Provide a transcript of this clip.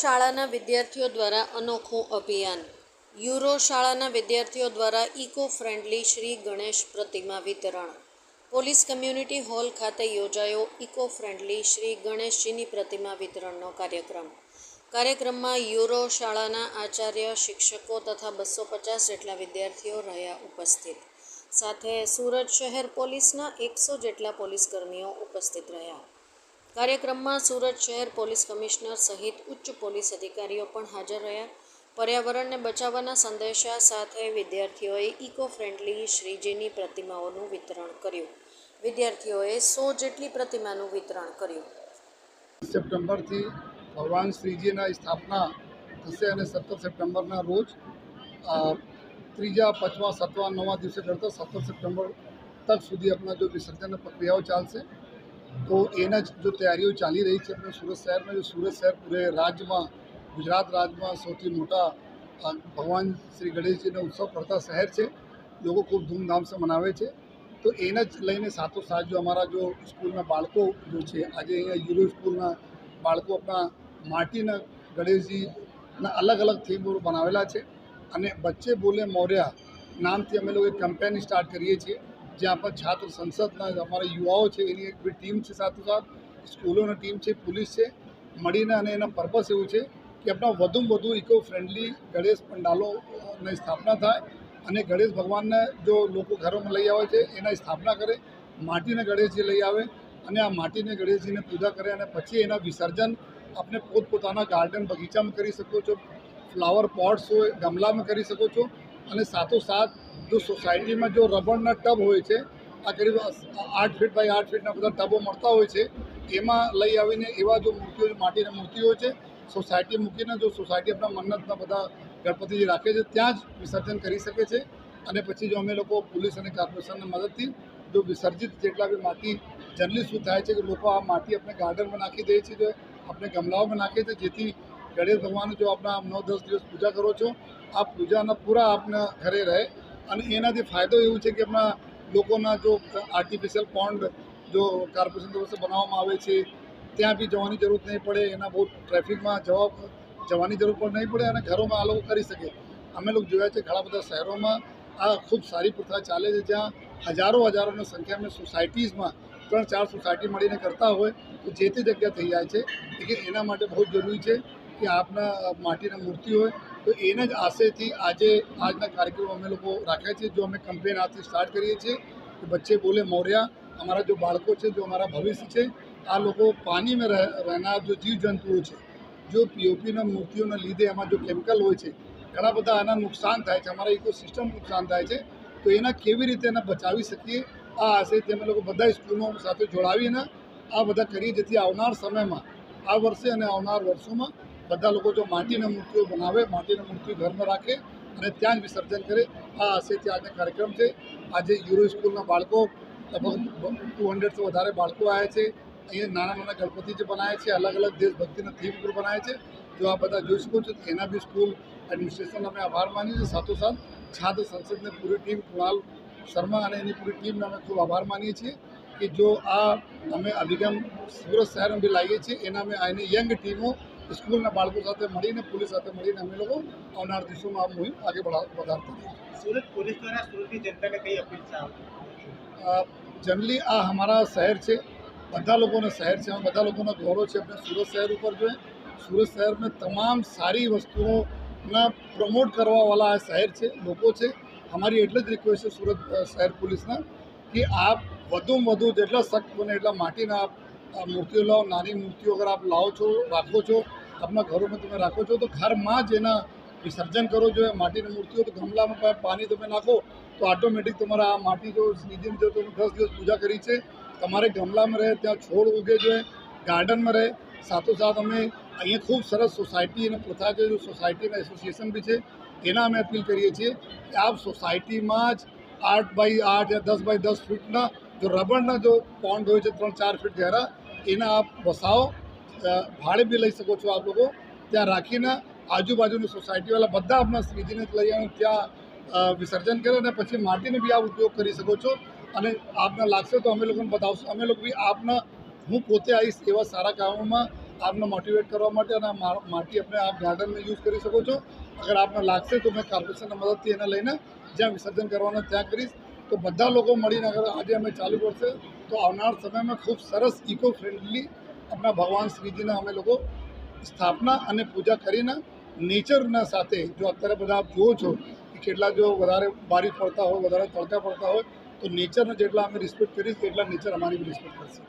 શાળાના વિદ્યાર્થીઓ દ્વારા અનોખું અભિયાન. યુરો શાળાના વિદ્યાર્થીઓ દ્વારા ઇકો ફ્રેન્ડલી શ્રી ગણેશ પ્રતિમા વિતરણ. પોલીસ કમ્યુનિટી હોલ ખાતે યોજાયો ઇકો ફ્રેન્ડલી શ્રી ગણેશજીની પ્રતિમા વિતરણનો કાર્યક્રમ. કાર્યક્રમમાં યુરો શાળાના આચાર્ય, શિક્ષકો તથા બસો પચાસ જેટલા વિદ્યાર્થીઓ રહ્યા ઉપસ્થિત. સાથે સુરત શહેર પોલીસના એકસો જેટલા પોલીસકર્મીઓ ઉપસ્થિત રહ્યા. કાર્યક્રમમાં સુરત શહેર પોલીસ કમિશનર સહિત ઉચ્ચ પોલીસ અધિકારીઓ પણ હાજર રહ્યા. પર્યાવરણને બચાવવાના સંદેશા સાથે વિદ્યાર્થીઓએ ઇકો ફ્રેન્ડલી શ્રીજીની પ્રતિમાઓનું વિતરણ કર્યું. વિદ્યાર્થીઓએ સો જેટલી પ્રતિમાનું વિતરણ કર્યું. સપ્ટેમ્બરથી ભગવાન શ્રીજીના સ્થાપના થશે અને સત્તર સપ્ટેમ્બરના રોજ ત્રીજા, પાંચમા, સાતમા, નવમા દિવસે કરતાં સત્તર સપ્ટેમ્બર તક સુધી આપણા જો વિસર્જનની પ્રક્રિયાઓ ચાલશે. તો એના જ જો તૈયારીઓ ચાલી રહી છે આપણે સુરત શહેરમાં, જો સુરત શહેર પૂરે રાજ્યમાં, ગુજરાત રાજ્યમાં સૌથી મોટા ભગવાન શ્રી ગણેશજીનો ઉત્સવ કરતા શહેર છે. લોકો ખૂબ ધૂમધામથી મનાવે છે. તો એને જ લઈને સાથોસાથ જો અમારા જો સ્કૂલના બાળકો જો છે, આજે અહીંયા યુરો સ્કૂલના બાળકો આપણા માટીના ગણેશજીના અલગ અલગ થીમ બનાવેલા છે. અને બચ્ચે બોલે મોર્યા, નામથી અમે લોકો કેમ્પેન સ્ટાર્ટ કરીએ છીએ. જ્યાં પર છાત્ર સંસદના અમારા યુવાઓ છે, એની એક ટીમ છે સાથોસાથ સ્કૂલોની ટીમ છે, પોલીસ છે, મળીને અને એના પર્પસ એવું છે કે આપણા વધુમાં વધુ ઇકો ફ્રેન્ડલી ગણેશ પંડાલોની સ્થાપના થાય અને ગણેશ ભગવાનને જો લોકો ઘરોમાં લઈ આવે છે, એના સ્થાપના કરે, માટીને ગણેશજી લઈ આવે અને આ માટીને ગણેશજીને પૂજા કરે અને પછી એના વિસર્જન આપણે પોતપોતાના ગાર્ડન બગીચામાં કરી શકો છો ફ્લાવર પોટ્સ હોય, ગમલામાં કરી શકો છો અને સાથોસાથ જો સોસાયટીમાં જો રબરના ટબ હોય છે, આ કરીબ આઠ ફીટ બાય આઠ ફીટના બધા ટબો મળતા હોય છે, એમાં લઈ આવીને એવા જો મૂર્તિઓ માટીની મૂર્તિઓ છે, સોસાયટી મૂકીને જો સોસાયટી આપણા મન્નતના બધા ગણપતિજી રાખે છે, ત્યાં જ વિસર્જન કરી શકે છે. અને પછી જો અમે લોકો પોલીસ અને કોર્પોરેશનની મદદથી જો વિસર્જિત જેટલા બી માટી જનરલી શું થાય છે કે લોકો આ માટી આપણે ગાર્ડનમાં નાખી દે છે આપણે ગમલાઓમાં નાખીએ છીએ, જેથી ગણેશ ભગવાન જો આપણે નવ દસ દિવસ પૂજા કરો છો આ પૂજાના પૂરા આપના ઘરે રહે. અને એનાથી ફાયદો એવું છે કે આપણા લોકોના જો આર્ટિફિશિયલ પોન્ડ જો કોર્પોરેશન તરફથી બનાવવામાં આવે છે, ત્યાં બી જવાની જરૂર નહીં પડે. એના બહુ ટ્રાફિકમાં જવા જવાની જરૂર પણ નહીં પડે અને ઘરોમાં આ લોકો કરી શકે. અમે લોકો જોયા છે ઘણા બધા શહેરોમાં આ ખૂબ સારી પ્રથા ચાલે છે, જ્યાં હજારો હજારોની સંખ્યામાં સોસાયટીઝમાં ત્રણ ચાર સોસાયટી મળીને કરતા હોય, તો જે તે જગ્યા થઈ જાય છે. એટલે એના માટે બહુ જરૂરી છે કે આપના માટીના મૂર્તિ હોય, તો એને જ આશયથી આજે આજના કાર્યક્રમ અમે લોકો રાખ્યા છે જો અમે કમ્પ્લેન આજથી સ્ટાર્ટ કરીએ છીએ કે બચ્ચે બોલે, મોર્યા, અમારા જો બાળકો છે, જો અમારા ભવિષ્ય છે, આ લોકો પાણીમાં રહે, રહેનાર જો જીવજંતુઓ છે, જો પીઓપીના મૂર્તિઓના લીધે એમાં જો કેમિકલ હોય છે, ઘણા બધા આના નુકસાન થાય છે, અમારા ઇકોસિસ્ટમ નુકસાન થાય છે, તો એના કેવી રીતે એને બચાવી શકીએ? આ આશયથી અમે લોકો બધા સ્કૂલો સાથે જોડાવીને આ બધા કરીએ, જેથી આવનાર સમયમાં, આ વર્ષે અને આવનાર વર્ષોમાં બધા લોકો જો માટીના મૂર્તિઓ બનાવે, માટીના મૂર્તિઓ ઘરમાં રાખે અને ત્યાં જ વિસર્જન કરે, આ આશયથી આજનો કાર્યક્રમ છે. આજે યુરો સ્કૂલના બાળકો લગભગ ટુ હંડ્રેડથી વધારે બાળકો આવ્યા છે. અહીંયા નાના નાના ગણપતિ જે બનાવે છે, અલગ અલગ દેશભક્તિના થીમ ઉપર બનાવે છે. જો આ બધા જોઈ શકો છો એના બી સ્કૂલ એડમિનિસ્ટ્રેશન અમે આભાર માનીએ છીએ. સાથોસાથ છાત્ર સંસદની પૂરી ટીમ કુણાલ શર્મા અને એની પૂરી ટીમને અમે ખૂબ આભાર માનીએ છીએ કે જો આ અમે અભિગમ સુરત શહેરમાં બી લાવીએ છીએ, એના અમે આની યંગ ટીમો સ્કૂલના બાળકો સાથે મળીને પોલીસ સાથે મળીને અમે લોકો આવનાર દિવસોમાં આ મુહિમ આગળ વધારતા સુરત પોલીસ દ્વારા સુરતની જનતાને કઈ અપીલ છે? જનરલી આ અમારા શહેર છે બધા લોકોના શહેર છે બધા લોકોનો ગૌરવ છે. આપણે સુરત શહેર ઉપર જોઈએ સુરત શહેરમાં તમામ સારી વસ્તુઓના પ્રમોટ કરવાવાળા આ શહેર છે લોકો છે. અમારી એટલે જ રિક્વેસ્ટ છે સુરત શહેર પોલીસના કે આપ વધુમાં વધુ જેટલા સખ્ત બને એટલા માટીના આપ મૂર્તિઓ લાવો, નાની મૂર્તિઓ અગર આપ લાવો છો, રાખો છો, આપના ઘરોમાં તમે રાખો છો, તો ઘરમાં જ એના વિસર્જન કરો જો માટીની મૂર્તિઓ તો ગમલામાં પાણી તમે નાખો, તો ઓટોમેટિક તમારા આ માટી જો શ્રીજીની જો તમે દસ દિવસ પૂજા કરી છે. તમારે ગમલામાં રહે, ત્યાં છોડ ઉગે જોઈએ ગાર્ડનમાં રહે. સાથોસાથ અમે અહીંયા ખૂબ સરસ સોસાયટી અને પ્રથા છે જો સોસાયટીના એસોસિએશન બી છે, એના અમે અપીલ કરીએ છીએ કે આપ સોસાયટીમાં જ આઠ બાય આઠ યા દસ બાય દસ ફૂટના જો રબરના જો પોન્ડ હોય છે ત્રણ ચાર ફીટ ઘેરા એના આપ વસાવો ભાડે બી લઈ શકો છો આપ લોકો. ત્યાં રાખીને આજુબાજુની સોસાયટીવાળા બધા આપણા શ્રીજીને લઈ આવીને ત્યાં વિસર્જન કરે અને પછી માટીનો બી આપ ઉપયોગ કરી શકો છો. અને આપને લાગશે તો અમે લોકોને બતાવશું. અમે લોકો બી આપના, હું પોતે આવીશ એવા સારા કામોમાં આપને મોટિવેટ કરવા માટે અને માટી આપણે આપ ગાર્ડનમાં યુઝ કરી શકો છો. અગર આપને લાગશે તો મેં કોર્પોરેશનના મદદથી એને લઈને જ્યાં વિસર્જન કરવાનું ત્યાં કરીશ. તો બધા લોકો મળીને અગર આજે અમે ચાલુ કરશે, તો આવનાર સમયમાં ખૂબ સરસ ઇકો ફ્રેન્ડલી આપણા ભગવાન શ્રીજીના અમે લોકો સ્થાપના અને પૂજા કરીને નેચરના સાથે, જો અત્યારે બધા આપ જુઓ છો કે કેટલા જો વધારે બારીશ પડતા હોય, વધારે તડકા પડતા હોય, તો નેચરને જેટલા અમે રિસ્પેક્ટ કરીશ એટલા નેચર અમારી રિસ્પેક્ટ કરશે.